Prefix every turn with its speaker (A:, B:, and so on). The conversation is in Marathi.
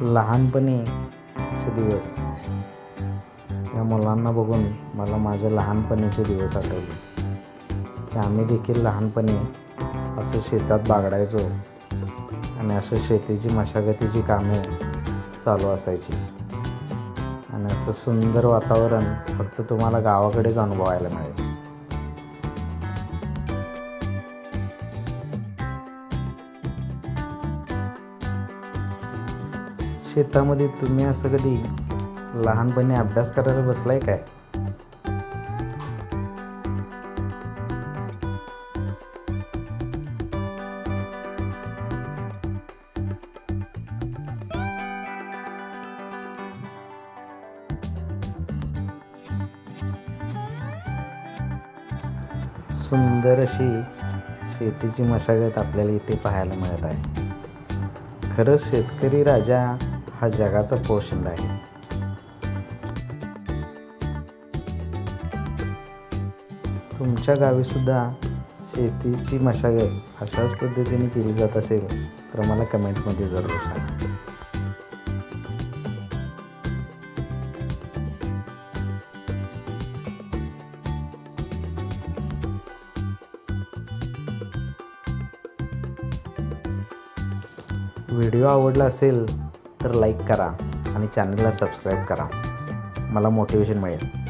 A: लहानपणीचे दिवस. या मुलांना बघून मला माझे लहानपणीचे दिवस आठवले. की आम्ही देखील लहानपणी असं शेतात बागडायचो आणि असं शेतीची मशागतीची कामे चालू असायची. आणि असं सुंदर वातावरण फक्त तुम्हाला गावाकडेच अनुभवायला मिळेल. शेतामध्ये तुम्ही असं कधी लहानपणी अभ्यास करायला बसलाय काय? सुंदर अशी शेतीची मशागत आपल्याला इथे पाहायला मिळत आहे. खरंच शेतकरी राजा हा जगाचा पोषण आहे तुमच्या गावीसुद्धा शेतीची मशागत अशाच पद्धतीने केली जात असेल तर मला कमेंटमध्ये जरूर सांगा. व्हिडिओ आवडला असेल तर लाईक करा आणि चॅनलला सबस्क्राईब करा. मला मोटिवेशन मिळेल.